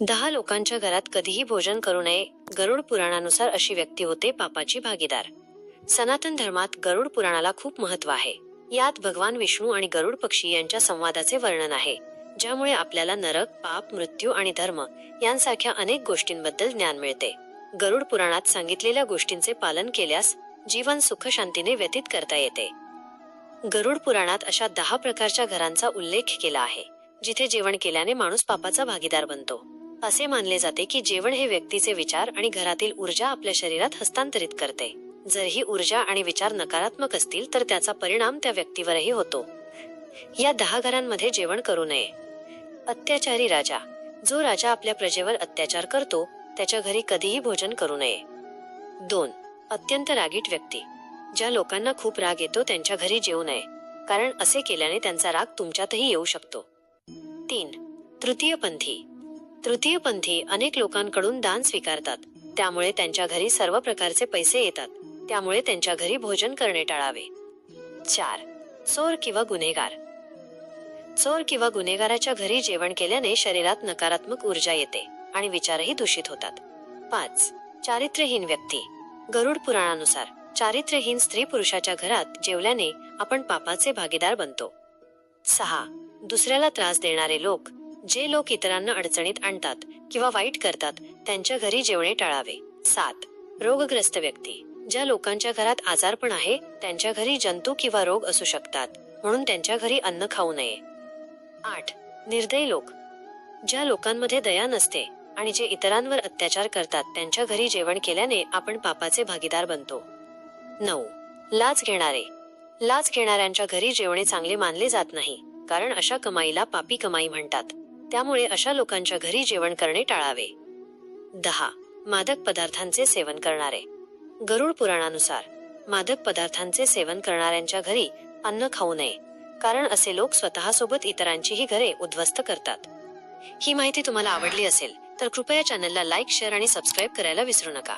दहा लोकांच्या घरात कधीही भोजन करू नये गरुड पुराणानुसार अशी व्यक्ती होते पापाची भागीदार. सनातन धर्मात गरुड पुराणाला खूप महत्त्व आहे. यात भगवान विष्णू आणि गरुड पक्षी यांच्या संवादाचे वर्णन आहे ज्यामुळे आपल्याला नरक पाप मृत्यू आणि धर्म यांसारख्या अनेक गोष्टींबद्दल ज्ञान मिळते. गरुड पुराणात सांगितलेल्या गोष्टींचे पालन केल्यास जीवन सुख शांतीने व्यतीत करता येते. गरुड पुराणात अशा दहा प्रकारच्या घरांचा उल्लेख केला आहे जिथे जेवण केल्याने माणूस पापाचा भागीदार बनतो. असे मानले जाते की जेवण हे व्यक्तीचे विचार आणि घरातील ऊर्जा आपल्या शरीरात हस्तांतरित करते. जर ही ऊर्जा आणि विचार नकारात्मक असतील तर त्याचा परिणाम त्या व्यक्तीवरही होतो. या दहा घरांमध्ये जेवण करू नये. अत्याचारी राजा जो राजा आपल्या प्रजेवर अत्याचार करतो त्याच्या घरी कधीही भोजन करू नये. दोन अत्यंत रागीट व्यक्ती ज्या लोकांना खूप राग येतो त्यांच्या घरी जेवू नये कारण असे केल्याने त्यांचा राग तुमच्यातही येऊ शकतो. तीन तृतीयपंथी तृतीयपंथी अनेक लोकांकडून दान स्वीकारतात. त्यामुळे त्यांच्या घरी सर्व प्रकारचे पैसे येतात. त्यामुळे त्यांच्या घरी भोजन करणे टाळावे. चार. चोर किंवा गुन्हेगार. चोर किंवा गुन्हेगाराच्या घरी जेवण केल्याने शरीरात नकारात्मक ऊर्जा येते आणि विचारही दूषित होतात. पाच. चारित्र्यहीन व्यक्ती. गरुड पुराणानुसार चारित्र्यहीन स्त्री पुरुषाच्या घरात जेवल्याने आपण पापाचे भागीदार बनतो. सहा. दुसऱ्याला त्रास देणारे लोक जे लोक इतरांना अडचणीत आणतात किंवा वाईट करतात त्यांच्या घरी जेवणे टाळावे. सात. रोगग्रस्त व्यक्ती. ज्या लोकांच्या घरात आजारपण आहे त्यांच्या घरी जंतू किंवा रोग असू शकतात म्हणून त्यांच्या घरी अन्न खाऊ नये. आठ. निर्दयी लोक. ज्या लोकांमध्ये दया नसते आणि जे इतरांवर अत्याचार करतात त्यांच्या घरी जेवण केल्याने आपण पापाचे भागीदार बनतो. नऊ. लाच घेणारे. लाच घेणाऱ्यांच्या घरी जेवणे चांगले मानले जात नाही कारण अशा कमाईला पापी कमाई म्हणतात. त्यामुळे अशा लोकांच्या घरी जेवण करणे टाळावे. दहा. मादक पदार्थांचे सेवन करणारे. गरुड पुराणानुसार मादक पदार्थांचे सेवन करणाऱ्यांच्या घरी अन्न खाऊ नये कारण असे लोक स्वतःसोबत इतरांचीही घरे उद्ध्वस्त करतात. ही माहिती तुम्हाला आवडली असेल तर कृपया चॅनलला लाईक शेअर आणि सबस्क्राईब करायला विसरू नका.